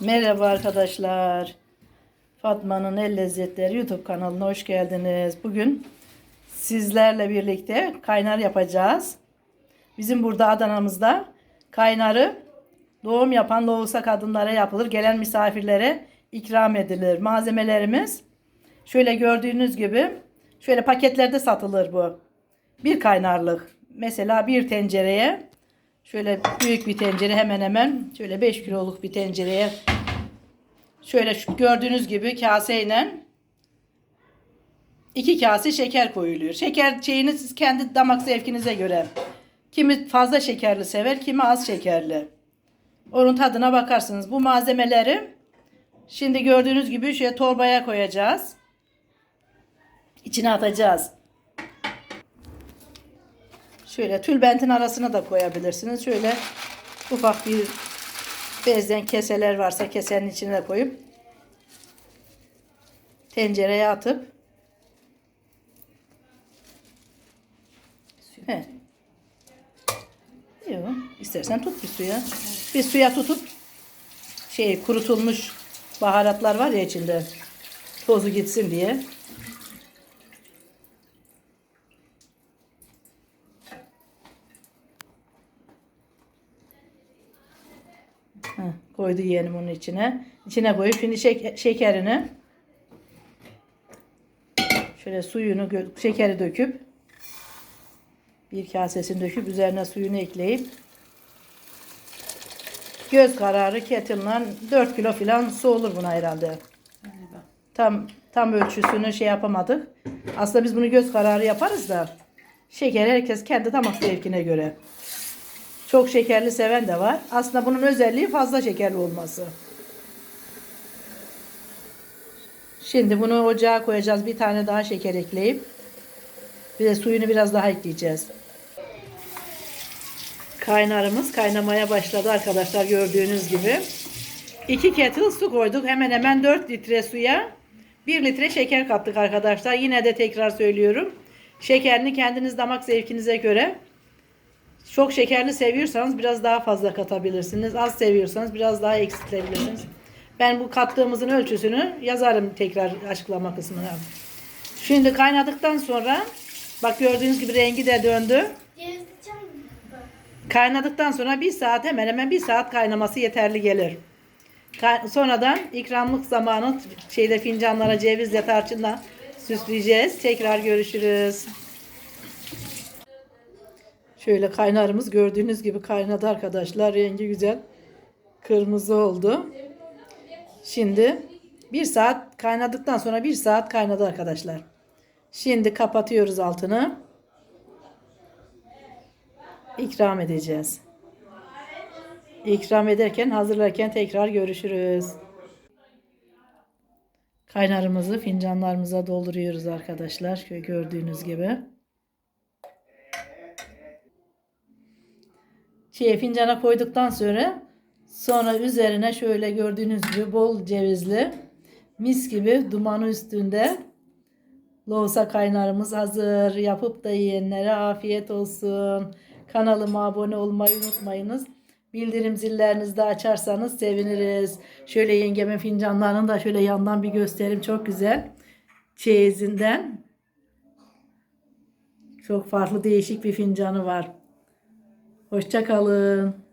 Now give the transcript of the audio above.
Merhaba arkadaşlar. Fatma'nın El Lezzetleri YouTube kanalına hoş geldiniz. Bugün sizlerle birlikte kaynar yapacağız. Bizim burada Adana'mızda kaynarı doğum yapan lohusa kadınlara yapılır. Gelen misafirlere ikram edilir. Malzemelerimiz şöyle gördüğünüz gibi şöyle paketlerde satılır bu. Bir kaynarlık. Mesela bir tencereye şöyle büyük bir tencere hemen hemen şöyle 5 kiloluk bir tencereye şöyle şu gördüğünüz gibi kaseyle iki kase şeker koyuluyor. Şeker şeyini siz kendi damak zevkinize göre. Kimi fazla şekerli sever, kimi az şekerli. Onun tadına bakarsınız. Bu malzemeleri şimdi gördüğünüz gibi şöyle torbaya koyacağız. İçine atacağız. Şöyle tülbentin arasına da koyabilirsiniz. Şöyle ufak bir bezden keseler varsa kesenin içine koyup tencereye atıp Evet. Yok. İstersen tut bir suya. Bir suya tutup şey kurutulmuş baharatlar var ya içinde. Tozu gitsin diye. Heh, koydu yeğenim onun içine. İçine koyup şimdi şek- şekerini şöyle suyunu şekeri döküp bir kasesini döküp üzerine suyunu ekleyip göz kararı kettle'la 4 kilo falan su olur buna herhalde. Tam tam ölçüsünü şey yapamadık. Aslında biz bunu göz kararı yaparız da şeker herkes kendi damak zevkine göre. Çok şekerli seven de var. Aslında bunun özelliği fazla şekerli olması. Şimdi bunu ocağa koyacağız. Bir tane daha şeker ekleyip bir de suyunu biraz daha ekleyeceğiz. Kaynarımız kaynamaya başladı arkadaşlar gördüğünüz gibi. 2 kettle su koyduk. Hemen hemen 4 litre suya 1 litre şeker kattık arkadaşlar. Yine de tekrar söylüyorum. Şekerini kendiniz damak zevkinize göre çok şekerli seviyorsanız biraz daha fazla katabilirsiniz. Az seviyorsanız biraz daha eksiltebilirsiniz. Ben bu kattığımızın ölçüsünü yazarım tekrar açıklama kısmına. Şimdi kaynadıktan sonra bak gördüğünüz gibi rengi de döndü. Kaynadıktan sonra bir saat hemen hemen bir saat kaynaması yeterli gelir. Sonradan ikramlık zamanı şeyde fincanlara cevizle tarçınla süsleyeceğiz. Tekrar görüşürüz. Şöyle kaynarımız gördüğünüz gibi kaynadı arkadaşlar. Rengi güzel. Kırmızı oldu. Şimdi bir saat kaynadıktan sonra bir saat kaynadı arkadaşlar. Şimdi kapatıyoruz altını. İkram edeceğiz. İkram ederken hazırlarken tekrar görüşürüz. Kaynarımızı fincanlarımıza dolduruyoruz arkadaşlar. Gördüğünüz gibi. Şeye fincana koyduktan sonra sonra üzerine şöyle gördüğünüz gibi bol cevizli mis gibi dumanı üstünde lohusa kaynarımız hazır. Yapıp da yiyenlere afiyet olsun. Kanalıma abone olmayı unutmayınız. Bildirim zillerinizi de açarsanız seviniriz. Şöyle yengemin fincanlarını da şöyle yandan bir göstereyim. Çok güzel. Çeyizinden. Çok farklı değişik bir fincanı var. Hoşça kalın.